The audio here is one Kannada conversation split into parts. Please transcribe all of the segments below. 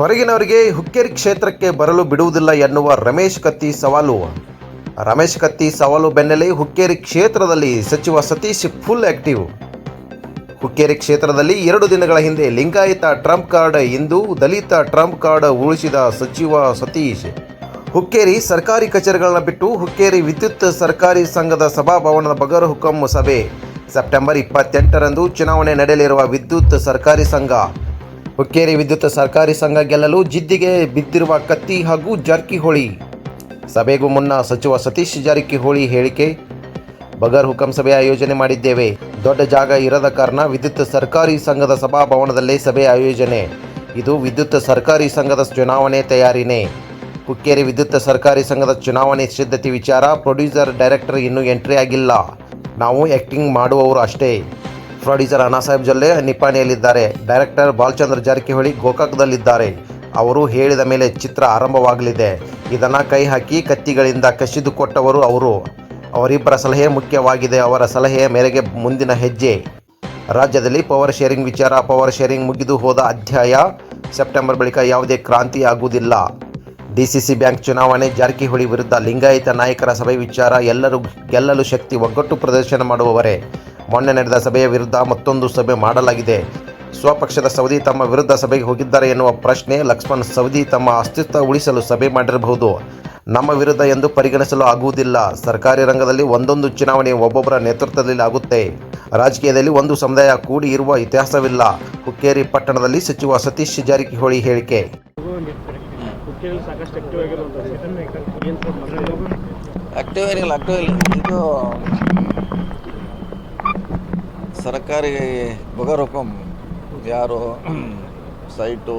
ಹೊರಗಿನವರಿಗೆ ಹುಕ್ಕೇರಿ ಕ್ಷೇತ್ರಕ್ಕೆ ಬರಲು ಬಿಡುವುದಿಲ್ಲ ಎನ್ನುವ ರಮೇಶ್ ಕತ್ತಿ ಸವಾಲು. ರಮೇಶ್ ಕತ್ತಿ ಸವಾಲು ಬೆನ್ನಲ್ಲೇ ಹುಕ್ಕೇರಿ ಕ್ಷೇತ್ರದಲ್ಲಿ ಸಚಿವ ಸತೀಶ್ ಫುಲ್ ಆಕ್ಟಿವ್. ಹುಕ್ಕೇರಿ ಕ್ಷೇತ್ರದಲ್ಲಿ ಎರಡು ದಿನಗಳ ಹಿಂದೆ ಲಿಂಗಾಯತ ಟ್ರಂಪ್ ಕಾರ್ಡ್ ಇಂದು ದಲಿತ ಟ್ರಂಪ್ ಕಾರ್ಡ್ ಉಳಿಸಿದ ಸಚಿವ ಸತೀಶ್. ಹುಕ್ಕೇರಿ ಸರ್ಕಾರಿ ಕಚೇರಿಗಳನ್ನು ಬಿಟ್ಟು ಹುಕ್ಕೇರಿ ವಿದ್ಯುತ್ ಸರ್ಕಾರಿ ಸಂಘದ ಸಭಾಭವನದ ಬಗರ್ ಹುಕಂ ಸಭೆ. ಸೆಪ್ಟೆಂಬರ್ ಇಪ್ಪತ್ತೆಂಟರಂದು ಚುನಾವಣೆ ನಡೆಯಲಿರುವ ವಿದ್ಯುತ್ ಸರ್ಕಾರಿ ಸಂಘ. ಹುಕ್ಕೇರಿ ವಿದ್ಯುತ್ ಸರ್ಕಾರಿ ಸಂಘ ಗೆಲ್ಲಲು ಜಿದ್ದಿಗೆ ಬಿದ್ದಿರುವ ಕತ್ತಿ ಹಾಗೂ ಜಾರಕಿಹೊಳಿ ಸಭೆಗೂ ಮುನ್ನ ಸಚಿವ ಸತೀಶ್ ಜಾರಕಿಹೊಳಿ ಹೇಳಿಕೆ, ಬಗರ್ ಹುಕಂ ಸಭೆ ಆಯೋಜನೆ ಮಾಡಿದ್ದೇವೆ. ದೊಡ್ಡ ಜಾಗ ಇರದ ಕಾರಣ ವಿದ್ಯುತ್ ಸರ್ಕಾರಿ ಸಂಘದ ಸಭಾಭವನದಲ್ಲೇ ಸಭೆ ಆಯೋಜನೆ. ಇದು ವಿದ್ಯುತ್ ಸರ್ಕಾರಿ ಸಂಘದ ಚುನಾವಣೆ ತಯಾರಿನೇ. ಹುಕ್ಕೇರಿ ವಿದ್ಯುತ್ ಸರ್ಕಾರಿ ಸಂಘದ ಚುನಾವಣೆ ಸಿದ್ಧತೆ ವಿಚಾರ ಪ್ರೊಡ್ಯೂಸರ್, ಡೈರೆಕ್ಟರ್ ಇನ್ನೂ ಎಂಟ್ರಿ ಆಗಿಲ್ಲ. ನಾವು ಆ್ಯಕ್ಟಿಂಗ್ ಮಾಡುವವರು ಅಷ್ಟೇ. ಪ್ರೊಡ್ಯೂಸರ್ ಅಣ್ಣಾಸಾಹೇಬ್ ಜೊಲ್ಲೆ ನಿಪಾಣಿಯಲ್ಲಿದ್ದಾರೆ ಡೈರೆಕ್ಟರ್ ಬಾಲಚಂದ್ರ ಜಾರಕಿಹೊಳಿ ಗೋಕಾಕ್ದಲ್ಲಿದ್ದಾರೆ ಅವರು ಹೇಳಿದ ಮೇಲೆ ಚಿತ್ರ ಆರಂಭವಾಗಲಿದೆ. ಇದನ್ನು ಕೈ ಹಾಕಿ ಕತ್ತಿಗಳಿಂದ ಕಸಿದು ಕೊಟ್ಟವರು ಅವರು. ಅವರಿಬ್ಬರ ಸಲಹೆ ಮುಖ್ಯವಾಗಿದೆ. ಅವರ ಸಲಹೆಯ ಮೇರೆಗೆ ಮುಂದಿನ ಹೆಜ್ಜೆ. ರಾಜ್ಯದಲ್ಲಿ ಪವರ್ ಶೇರಿಂಗ್ ವಿಚಾರ ಪವರ್ ಶೇರಿಂಗ್ ಮುಗಿದು ಹೋದ ಅಧ್ಯಾಯ. ಸೆಪ್ಟೆಂಬರ್ ಬಳಿಕ ಯಾವುದೇ ಕ್ರಾಂತಿ ಆಗುವುದಿಲ್ಲ. ಡಿಸಿಸಿ ಬ್ಯಾಂಕ್ ಚುನಾವಣೆ, ಜಾರಕಿಹೊಳಿ ವಿರುದ್ಧ ಲಿಂಗಾಯತ ನಾಯಕರ ಸಭೆ ವಿಚಾರ. ಎಲ್ಲರೂ ಗೆಲ್ಲಲು ಶಕ್ತಿ ಒಗ್ಗಟ್ಟು ಪ್ರದರ್ಶನ ಮಾಡುವವರೇ. ಮೊನ್ನೆ ನಡೆದ ಸಭೆಯ ವಿರುದ್ಧ ಮತ್ತೊಂದು ಸಭೆ ಮಾಡಲಾಗಿದೆ. ಸ್ವಪಕ್ಷದ ಸವದಿ ತಮ್ಮ ವಿರುದ್ಧ ಸಭೆಗೆ ಹೋಗಿದ್ದಾರೆ ಎನ್ನುವ ಪ್ರಶ್ನೆ ಲಕ್ಷ್ಮಣ್ ಸವದಿ ತಮ್ಮ ಅಸ್ತಿತ್ವ ಉಳಿಸಲು ಸಭೆ ಮಾಡಿರಬಹುದು. ನಮ್ಮ ವಿರುದ್ಧ ಎಂದು ಪರಿಗಣಿಸಲು ಆಗುವುದಿಲ್ಲ. ಸರ್ಕಾರಿ ರಂಗದಲ್ಲಿ ಒಂದೊಂದು ಚುನಾವಣೆ ಒಬ್ಬೊಬ್ಬರ ನೇತೃತ್ವದಲ್ಲಿ ಆಗುತ್ತೆ. ರಾಜಕೀಯದಲ್ಲಿ ಒಂದು ಸಮುದಾಯ ಕೂಡಿ ಇರುವ ಇತಿಹಾಸವಿಲ್ಲ. ಹುಕ್ಕೇರಿ ಪಟ್ಟಣದಲ್ಲಿ ಸಚಿವ ಸತೀಶ್ ಜಾರಕಿಹೊಳಿ ಹೇಳಿಕೆ. ಆಕ್ಟಿವ್ ಆಗಿರುವಂಥದ್ದು ಏನು ಸರ್ ಮೊದಲೇ ಆಕ್ಟಿವ್ ಏನಿಲ್ಲ ಆಕ್ಟಿವ್ ಇಲ್ಲ ಇದು ಸರ್ಕಾರಿ ಬಗರ್ ಹುಕಂ ಯಾರು ಸೈಟು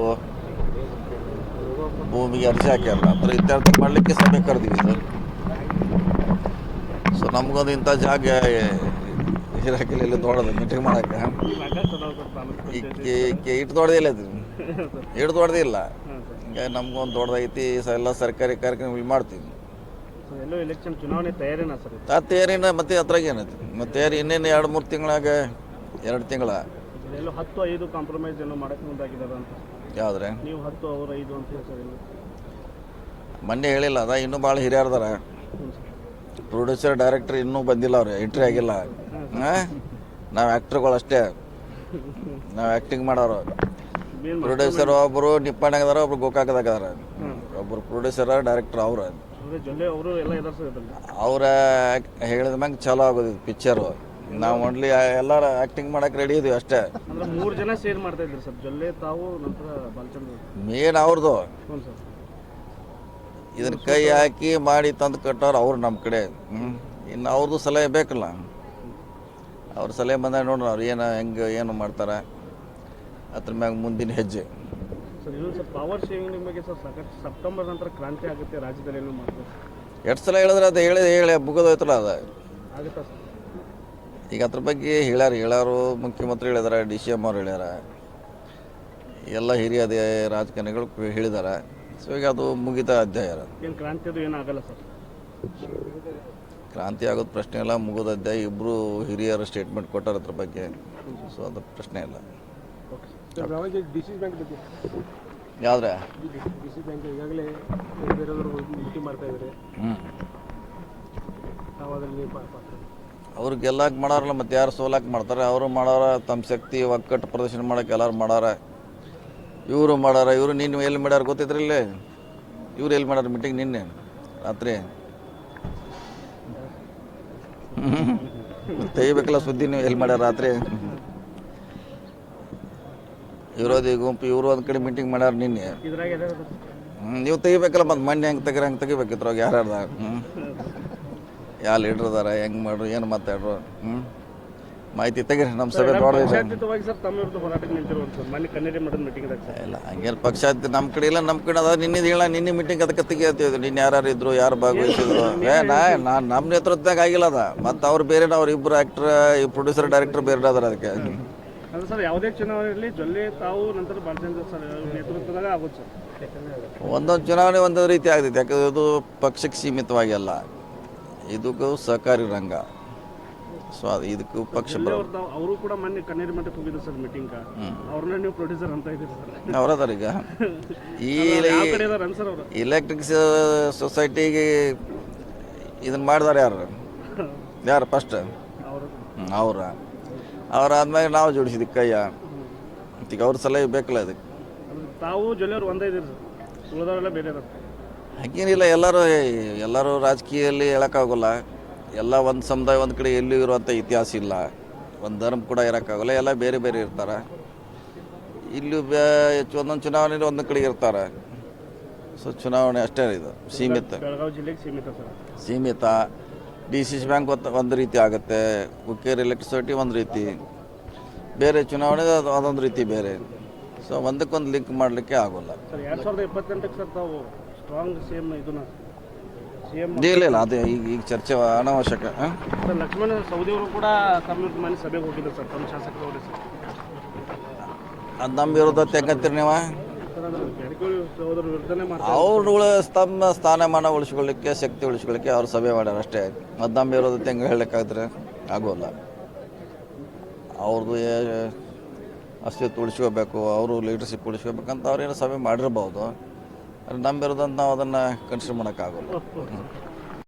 ಭೂಮಿಗೆ ಅರ್ಜಿ ಹಾಕ್ಯಾರಲ್ಲ ಅಂದ್ರೆ ಇತ್ಯರ್ಥ ಮಾಡಲಿಕ್ಕೆ ಸಭೆ ಕರೆದಿವಿ ಸರ್. ಸೊ ನಮಗೊಂದು ಇಂಥ ಜಾಗ ಹಾಕಿಲ್ಲ ಇಲ್ಲಿ ದೊಡ್ಡದು ಮೀಟಿಂಗ್ ಮಾಡಕ್ಕೆ ಇಟ್ಟು ದೊಡ್ಡದಿಲ್ಲ ಇಟ್ಟು ದೊಡ್ಡದಿಲ್ಲ ಹಾಂ ಸರ್ ಹಿಂಗಾಗಿ ನಮ್ಗೊಂದು ದೊಡ್ಡದೈತಿ ಎಲ್ಲ ಸರ್ಕಾರಿ ಕಾರ್ಯಕ್ರಮ ಇಲ್ಲಿ ಮಾಡ್ತೀವಿ ತಯಾರಿನ ಮತ್ತೆ ಅದ್ರಾಗ ಏನೈತಿ ಮತ್ತೆ ಯಾರು ಇನ್ನೇನು ಎರಡು ಮೂರು ತಿಂಗಳಾಗ ಎರಡು ತಿಂಗಳ? ಎಲ್ಲೋ ಹತ್ತು ಐದು ಕಾಂಪ್ರಮೈಸ್ ಏನೋ ಮಾಡಕ್ಕೆ ಮುಂದಾಗಿದ್ದಾರೆ ಅಂತ. ಯಾವ್ದ್ರೆ? ನೀವು ಹತ್ತು ಅವರು ಐದು ಅಂತ ಹೇಳಿ ಮೊನ್ನೆ ಹೇಳಿಲ್ಲ ಅದ ಇನ್ನೂ ಭಾಳ ಹಿರಿಯರ್ದಾರ ಪ್ರೊಡ್ಯೂಸರ್ ಡೈರೆಕ್ಟರ್ ಇನ್ನೂ ಬಂದಿಲ್ಲ ಅವ್ರು ಎಂಟ್ರಿ ಆಗಿಲ್ಲ. ನಾವು ಆ್ಯಕ್ಟ್ರುಗಳು ಅಷ್ಟೇ. ನಾವು ಆ್ಯಕ್ಟಿಂಗ್ ಮಾಡೋರು. ಪ್ರೊಡ್ಯೂಸರ್ ಒಬ್ಬರು ನಿಪ್ಪಾಣಿಯಾಗ ಅದಾರ ಒಬ್ರು ಗೋಕಾಕದಾಗ ಒಬ್ಬರು ಪ್ರೊಡ್ಯೂಸರ್ ಡೈರೆಕ್ಟರ್ ಅವ್ರು. ಅವರು ಹೇಳಿದ ಮ್ಯಾಗ ಚಲೋ ಆಗೋದು ಪಿಕ್ಚರು ನಾವು ಓನ್ಲಿ ಎಲ್ಲಾರು ಆಕ್ಟಿಂಗ್ ಮಾಡಕ್ಕೆ ರೆಡಿ ಇದೀವಿ ಅಷ್ಟೇ. ಮೂರು ಜನ ಸೇರ್ ಮಾಡ್ತಾ ಇದ್ರಿ ಸರ್ ಜೊಲ್ಲೆ ತಾವು ನಂತರ ಬಾಲಚಂದ್ರ ಮೇನ್ ಅವ್ರದ್ದು ಇದನ್ನ ಕೈ ಹಾಕಿ ಮಾಡಿ ತಂದು ಕಟ್ಟೋರು ಅವ್ರು ನಮ್ಮ ಕಡೆ. ಹ್ಞೂ ಇನ್ನು ಅವ್ರದ್ದು ಸಲಹೆ ಬೇಕಲ್ಲ. ಅವ್ರ ಸಲಹೆ ಬಂದಾಗ ನೋಡ್ರಿ ಅವ್ರು ಏನು ಹೆಂಗೆ ಏನು ಮಾಡ್ತಾರೆ. ಅದ್ರ ಮ್ಯಾಗ ಮುಂದಿನ ಹೆಜ್ಜೆ. ಸರ್ ಇದು ಸರ್ ಪವರ್ ಶೇವಿಂಗ್ ಬಗ್ಗೆ ಸರ್ ಸಾಕಷ್ಟು ಸೆಪ್ಟೆಂಬರ್ ನಂತರ ಕ್ರಾಂತಿ ಆಗುತ್ತೆ ರಾಜ್ಯದಲ್ಲಿ ಏನು ಮಾಡ್ತಾರೆ ಎಷ್ಟು ಸಲ ಹೇಳಿದ್ರೆ ಅದು ಹೇಳಿ ಹೇಳಿ ಮುಗಿದೋಯ್ತಲ್ಲ ಅದು. ಆಗುತ್ತಾ ಸರ್? ಈಗ ಅದ್ರ ಬಗ್ಗೆ ಹೇಳ್ಯಾರ ಹೇಳಾರು ಮುಖ್ಯಮಂತ್ರಿ ಹೇಳಿದಾರೆ ಡಿ ಸಿ ಎಂ ಅವ್ರು ಹೇಳ್ಯಾರ. ಎಲ್ಲ ಹಿರಿಯ ಅದೇ ರಾಜಕಾರಣಿಗಳು ಹೇಳಿದ್ದಾರೆ ಸೊ ಈಗ ಅದು ಮುಗಿದ ಅಧ್ಯಾಯ. ಅದು. ಏನು ಕ್ರಾಂತಿ ಅದು ಏನಾಗಲ್ಲ ಸರ್. ಕ್ರಾಂತಿ ಆಗೋದು ಪ್ರಶ್ನೆ ಇಲ್ಲ ಮುಗಿದ ಅಧ್ಯಾಯ. ಇಬ್ಬರು ಹಿರಿಯರು ಸ್ಟೇಟ್ಮೆಂಟ್ ಕೊಟ್ಟಾರ ಅದ್ರ ಬಗ್ಗೆ. ಸೊ ಅದು ಪ್ರಶ್ನೆ ಇಲ್ಲ. ಯಾವ್ದ್ರೆ? ಈಗಾಗಲೇ ಮೀಟಿಂಗ್ ಮಾಡ್ತಾ ಇದ್ದಾರೆ. ಅವ್ರು ಮಾಡಾರಲ್ಲ ಮತ್ತೆ ಯಾರು ಸೋಲಾಕ್ ಮಾಡ್ತಾರೆ? ಅವರು ಮಾಡಾರ ತಮ್ಮ ಶಕ್ತಿ ಒಕ್ಕಟ್ಟು ಪ್ರದರ್ಶನ ಮಾಡಕ್ಕೆ ಎಲ್ಲಾರು ಮಾಡಾರ. ಇವರು ಮಾಡಾರ ಇವರು ನೀನು ಎಲ್ಲಿ ಮಾಡ್ಯಾರ ಗೊತ್ತಿದ್ರಿಲ್ಲ ಇಲ್ಲಿ? ಇವ್ರು ಎಲ್ಲಿ ಮಾಡ್ಯಾರ ಮೀಟಿಂಗ್ ನಿನ್ನೆ ರಾತ್ರಿ? ತೆಗಿಬೇಕಲ್ಲ ಸುದ್ದಿ ನೀವು ಎಲ್ಲಿ ಮಾಡ್ಯಾರ ರಾತ್ರಿ? ವಿರೋಧಿ ಗುಂಪು ಇವರು ಒಂದು ಕಡೆ ಮೀಟಿಂಗ್ ಮಾಡ್ಯಾರ ನಿನ್ನೆ. ಹ್ಞೂ ನೀವು ತೆಗಿಬೇಕಲ್ಲ ಮತ್ತು ಮಂಡಿ ಹೆಂಗೆ ತೆಗಿರ ಹಂಗೆ ತೆಗಿಬೇಕು ಇದ್ರಾಗ ಯಾರ್ಯಾರ್ದ ಹ್ಞೂ ಯಾವ ಲೀಡ್ರ್ ಅದಾರ ಹೆಂಗೆ ಮಾಡ್ರು ಏನು ಮಾತಾಡ್ರು? ಹ್ಞೂ ಮಾಹಿತಿ ತೆಗಿರಿ ನಮ್ಮ ಸಭೆ ಇಲ್ಲ ಹಂಗೇನು ಪಕ್ಷ ನಮ್ಮ ಕಡೆ ಇಲ್ಲ ನಮ್ಮ ಕಡೆ ಅದ ನಿನ್ನೆ ಹೇಳ ನಿನ್ನೆ ಮೀಟಿಂಗ್ ಅದಕ್ಕೆ ತೆಗಿಯತ್ತೀವಿ ನಿನ್ನ ಯಾರು ಇದ್ರು ಯಾರು ಭಾಗವಹಿಸಿದ್ರು? ಏ ನಾ ನಾನು ನಮ್ಮ ನೇತೃತ್ವದಾಗ ಆಗಿಲ್ಲ ಅದ. ಮತ್ತು ಅವ್ರು ಬೇರೆ ಅವ್ರು ಇಬ್ರು ಆಕ್ಟರ್ ಪ್ರೊಡ್ಯೂಸರ್ ಡೈರೆಕ್ಟರ್ ಬೇರೆ ಅದಾರ ಅದಕ್ಕೆ. ಅಂದ್ರೆ ಸರ್ ಯಾವುದೇ ಚುನಾವಣೆಯಲ್ಲಿ ಜೊಲ್ಲೆ ತಾವು ನಂತರ ಬಾಲಚಂದ್ರ ಸರ್ ನೇತೃತ್ವದಾಗ ಆಗುತ್ತೆ ಸರ್. ಒಂದೊಂದು ಚುನಾವಣೆ ಒಂದೊಂದು ರೀತಿ ಆಗ್ತೈತೆ ಯಾಕಂದ್ರೆ ಇದು ಪಕ್ಷಕ್ಕೆ ಸೀಮಿತವಾಗಿ ಅಲ್ಲ. ಇದಕ್ಕೂ ಸಹಕಾರಿ ರಂಗ. ಸೊ ಅದು ಇದಕ್ಕೂ ಪಕ್ಷ ಅವರು ಕೂಡ ಮೊನ್ನೆ ಕಣ್ಣೀರು ಮಠಕ್ಕೆ ಹೋಗಿದ್ರು ಸರ್ ಮೀಟಿಂಗ್ ಅವ್ರನ್ನ ನೀವು ಪ್ರೊಡ್ಯೂಸರ್ ಅಂತ ಇದ್ದೀರಿ ಸರ್. ಅದಾರ ಈಗ? ಈ ಯಾವ ಕಡೆ ಇದಾರೆ ಸರ್ ಅವರು? ಇಲೆಕ್ಟ್ರಿಕ್ ಸೊಸೈಟಿಗೆ ಇದನ್ನ ಮಾಡಿದಾರೆ ಯಾರು? ಯಾರು ಫಸ್ಟ್ ಅವರು. ಅವ್ರ. ಅವ್ರಾದ್ಮೇಲೆ ನಾವು ಜೋಡಿಸಿದ್ವಿ ಕೈಯ. ಈಗ ಅವ್ರ ಸಲಹೆ ಬೇಕಲ್ಲ ಅದಕ್ಕೆ. ತಾವು ಒಂದೇ ಇದ್ದೀರಿ ಸರ್. ಉಳಿದವರೆಲ್ಲ ಬೇರೆ ಹಾಗೇನಿಲ್ಲ ಎಲ್ಲರೂ ಎಲ್ಲರೂ ರಾಜಕೀಯದಲ್ಲಿ ಹೇಳೋಕ್ಕಾಗೋಲ್ಲ. ಎಲ್ಲ ಒಂದು ಸಮುದಾಯ ಒಂದು ಕಡೆ ಎಲ್ಲೂ ಇರುವಂಥ ಇತಿಹಾಸ ಇಲ್ಲ. ಒಂದು ಧರ್ಮ ಕೂಡ ಇರೋಕ್ಕಾಗಲ್ಲ ಎಲ್ಲ ಬೇರೆ ಬೇರೆ ಇರ್ತಾರೆ. ಇಲ್ಲಿ ಬೇ ಒಂದೊಂದು ಚುನಾವಣೆಯಲ್ಲಿ ಒಂದು ಕಡೆ ಇರ್ತಾರೆ. ಸೊ ಚುನಾವಣೆ ಅಷ್ಟೇ ಇದು ಸೀಮಿತ. ಬೆಳಗಾವಿ ಜಿಲ್ಲೆಗೆ ಸೀಮಿತ ಸರ್. ಸೀಮಿತ. ಡಿ ಸಿ ಸಿ ಬ್ಯಾಂಕ್ ಒಂದು ಒಂದು ರೀತಿ ಆಗುತ್ತೆ ಹುಕ್ಕೇರಿ ಎಲೆಕ್ಟ್ರಿಸಿಟಿ ಒಂದು ರೀತಿ ಬೇರೆ ಚುನಾವಣೆ ಅದು ಅದೊಂದು ರೀತಿ ಬೇರೆ. ಸೊ ಒಂದಕ್ಕೊಂದು ಲಿಂಕ್ ಮಾಡಲಿಕ್ಕೆ ಆಗೋಲ್ಲ. ಸರ್ ಎರಡ್ ಸಾವಿರದ ಇಪ್ಪತ್ತೆಂಟಕ್ಕೆ ಸರ್ ತಾವು ಸ್ಟ್ರಾಂಗ್ ಸಿ ಎಂ ಇದನ್ನ ಸಿ ಎಂ ಇಲ್ಲ ಇಲ್ಲ ಅದೇ ಈಗ ಈಗ ಚರ್ಚೆ ಅನಾವಶ್ಯಕ ಹಾಂ? ಸರ್ ಲಕ್ಷ್ಮಣ ಸೌದಿ ಅವರು ಕೂಡ ತಮ್ಮ ಮನೆ ಸಭೆಗೆ ಹೋಗಿದ್ರು ಸರ್ ತಮ್ಮ ಶಾಸಕರು ಸರ್. ಅದು ನಮ್ಮ ವಿರುದ್ಧ ತೆಗಂತೀರಿ ನೀವು? ಅವ್ರುಗಳ ತಮ್ಮ ಸ್ಥಾನಮಾನ ಉಳಿಸ್ಕೊಳ್ಳಿಕ್ಕೆ, ಶಕ್ತಿ ಉಳಿಸ್ಕೊಳ್ಳಿಕ್ಕೆ ಅವ್ರು ಸಭೆ ಮಾಡ್ಯಾರ ಅಷ್ಟೇ ಅದು ಇರೋದು ಹೆಂಗೆ ಹೇಳಕ್ಕಾದ್ರೆ ಆಗೋಲ್ಲ. ಅವ್ರದ್ದು ಅಸ್ತಿತ್ವ ಉಳಿಸ್ಕೋಬೇಕು, ಅವರು ಲೀಡರ್ಶಿಪ್ ಉಳಿಸ್ಕೋಬೇಕಂತ ಅವ್ರೇನು ಸಭೆ ಮಾಡಿರ್ಬೋದು. ನಂಬಿರೋದಂತ ನಾವು ಅದನ್ನು ಕನ್ಸಿಡರ್ ಮಾಡೋಕ್ಕಾಗಲ್ಲ.